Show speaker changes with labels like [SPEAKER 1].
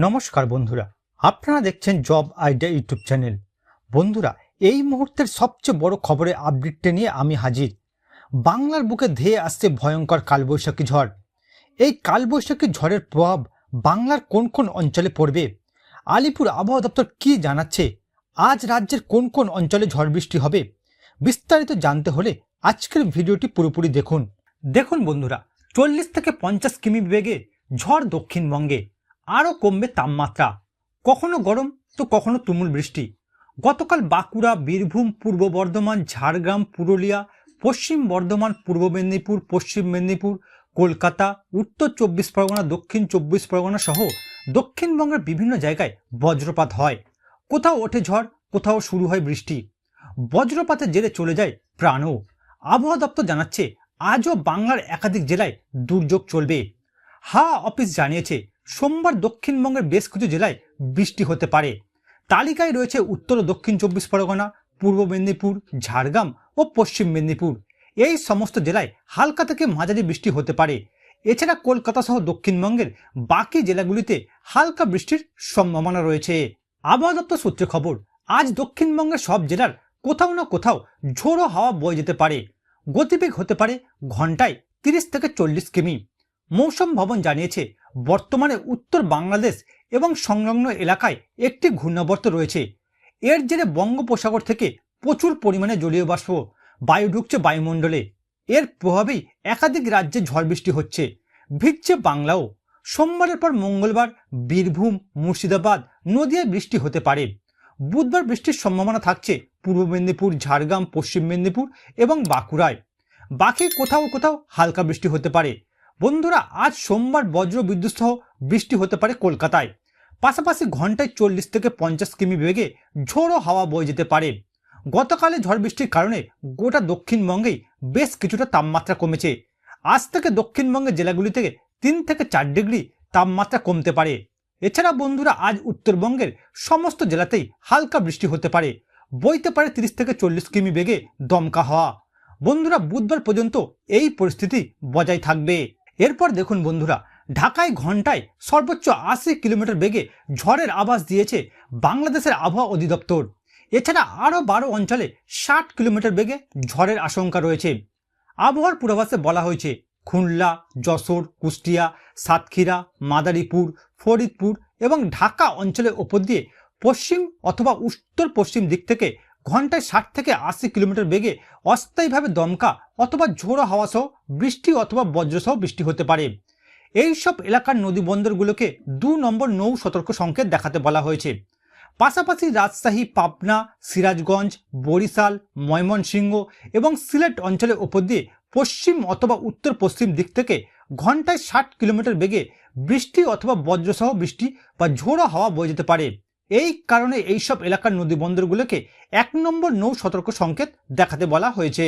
[SPEAKER 1] নমস্কার বন্ধুরা, আপনারা দেখছেন জব আইডিয়া ইউটিউব চ্যানেল। বন্ধুরা, এই মুহূর্তের সবচেয়ে বড় খবরে আপডেটটা নিয়ে আমি হাজির। বাংলার বুকে ধেয়ে আসছে ভয়ঙ্কর কালবৈশাখী ঝড়। এই কালবৈশাখী ঝড়ের প্রভাব বাংলার কোন কোন অঞ্চলে পড়বে? আলিপুর আবহাওয়া দপ্তর কি জানাচ্ছে? আজ রাজ্যের কোন কোন অঞ্চলে ঝড় বৃষ্টি হবে? বিস্তারিত জানতে হলে আজকের ভিডিওটি পুরোপুরি দেখুন। দেখুন বন্ধুরা, চল্লিশ থেকে পঞ্চাশ কিমি বেগে ঝড় দক্ষিণবঙ্গে আরও কমবে তাপমাত্রা। কখনো গরম, তো কখনো তুমুল বৃষ্টি। গতকাল বাঁকুড়া, বীরভূম, পূর্ব বর্ধমান, ঝাড়গ্রাম, পুরুলিয়া, পশ্চিম বর্ধমান, পূর্ব মেদিনীপুর, পশ্চিম মেদিনীপুর, কলকাতা, উত্তর চব্বিশ পরগনা, দক্ষিণ চব্বিশ পরগনা সহ দক্ষিণবঙ্গের বিভিন্ন জায়গায় বজ্রপাত হয়। কোথাও ওঠে ঝড়, কোথাও শুরু হয় বৃষ্টি। বজ্রপাতের জেরে চলে যায় প্রাণও। আবহাওয়া দপ্তর জানাচ্ছে, আজও বাংলার একাধিক জেলায় দুর্যোগ চলবে। হা অফিস জানিয়েছে সোমবার দক্ষিণবঙ্গের বেশ কিছু জেলায় বৃষ্টি হতে পারে। তালিকায় রয়েছে উত্তর ও দক্ষিণ চব্বিশ পরগনা, পূর্ব মেদিনীপুর, ঝাড়গ্রাম ও পশ্চিম মেদিনীপুর। এই সমস্ত জেলায় হালকা থেকে মাঝারি বৃষ্টি হতে পারে। এছাড়া কলকাতা সহ দক্ষিণবঙ্গের বাকি জেলাগুলিতে হালকা বৃষ্টির সম্ভাবনা রয়েছে। আবহাওয়া দপ্তর সূত্রে খবর, আজ দক্ষিণবঙ্গের সব জেলার কোথাও না কোথাও ঝোড়ো হাওয়া বয়ে যেতে পারে। গতিবেগ হতে পারে ঘন্টায় তিরিশ থেকে চল্লিশ কিমি। মৌসুম ভবন জানিয়েছে বর্তমানে উত্তর বাংলাদেশ এবং সংলগ্ন এলাকায় একটি ঘূর্ণাবর্ত রয়েছে। এর জেরে বঙ্গোপসাগর থেকে প্রচুর পরিমাণে জলীয় বাষ্প বায়ু ঢুকছে বায়ুমণ্ডলে। এর প্রভাবেই একাধিক রাজ্যে ঝড় বৃষ্টি হচ্ছে। ভিজছে বাংলাও। সোমবারের পর মঙ্গলবার বীরভূম, মুর্শিদাবাদ নদিয়ায় বৃষ্টি হতে পারে। বুধবার বৃষ্টির সম্ভাবনা থাকছে পূর্ব মেদিনীপুর, ঝাড়গ্রাম, পশ্চিম মেদিনীপুর এবং বাঁকুড়ায়। বাকি কোথাও কোথাও হালকা বৃষ্টি হতে পারে। বন্ধুরা, আজ সোমবার বজ্র বিদ্যুৎ সহ বৃষ্টি হতে পারে কলকাতায়। পাশাপাশি ঘন্টায় চল্লিশ থেকে পঞ্চাশ কিমি বেগে ঝোড়ো হাওয়া বয়ে যেতে পারে। গতকালে ঝড় বৃষ্টির কারণে গোটা দক্ষিণবঙ্গেই বেশ কিছুটা তাপমাত্রা কমেছে। আজ থেকে দক্ষিণবঙ্গের জেলাগুলি থেকে তিন থেকে চার ডিগ্রি তাপমাত্রা কমতে পারে। এছাড়া বন্ধুরা, আজ উত্তরবঙ্গের সমস্ত জেলাতেই হালকা বৃষ্টি হতে পারে। বইতে পারে তিরিশ থেকে চল্লিশ কিমি বেগে দমকা হওয়া। বন্ধুরা, বুধবার পর্যন্ত এই পরিস্থিতি বজায় থাকবে। এরপর দেখুন বন্ধুরা, ঢাকায় ঘন্টায় সর্বোচ্চ আশি কিলোমিটার বেগে ঝড়ের আভাস দিয়েছে বাংলাদেশের আবহাওয়া অধিদপ্তর। এছাড়া আরও বারো অঞ্চলে ষাট কিলোমিটার বেগে ঝড়ের আশঙ্কা রয়েছে। আবহাওয়ার পূর্বাভাসে বলা হয়েছে, খুলনা, যশোর, কুষ্টিয়া, সাতক্ষীরা, মাদারীপুর, ফরিদপুর এবং ঢাকা অঞ্চলের ওপর দিয়ে পশ্চিম অথবা উত্তর পশ্চিম দিক থেকে ঘন্টায় ষাট থেকে আশি কিলোমিটার বেগে অস্থায়ীভাবে দমকা অথবা ঝোড়ো হাওয়া সহ বৃষ্টি অথবা বজ্রসহ বৃষ্টি হতে পারে। এই সব এলাকার নদী বন্দরগুলোকে দু নম্বর নৌ সতর্ক সংকেত দেখাতে বলা হয়েছে। পাশাপাশি রাজশাহী, পাবনা, সিরাজগঞ্জ, বরিশাল, ময়মনসিংহ এবং সিলেট অঞ্চলের ওপর দিয়ে পশ্চিম অথবা উত্তর পশ্চিম দিক থেকে ঘন্টায় ষাট কিলোমিটার বেগে বৃষ্টি অথবা বজ্রসহ বৃষ্টি বা ঝোড়ো হাওয়া বয়ে যেতে পারে। এই কারণে এইসব এলাকার নদী বন্দরগুলোকে এক নম্বর নৌ সতর্ক সংকেত দেখাতে বলা হয়েছে।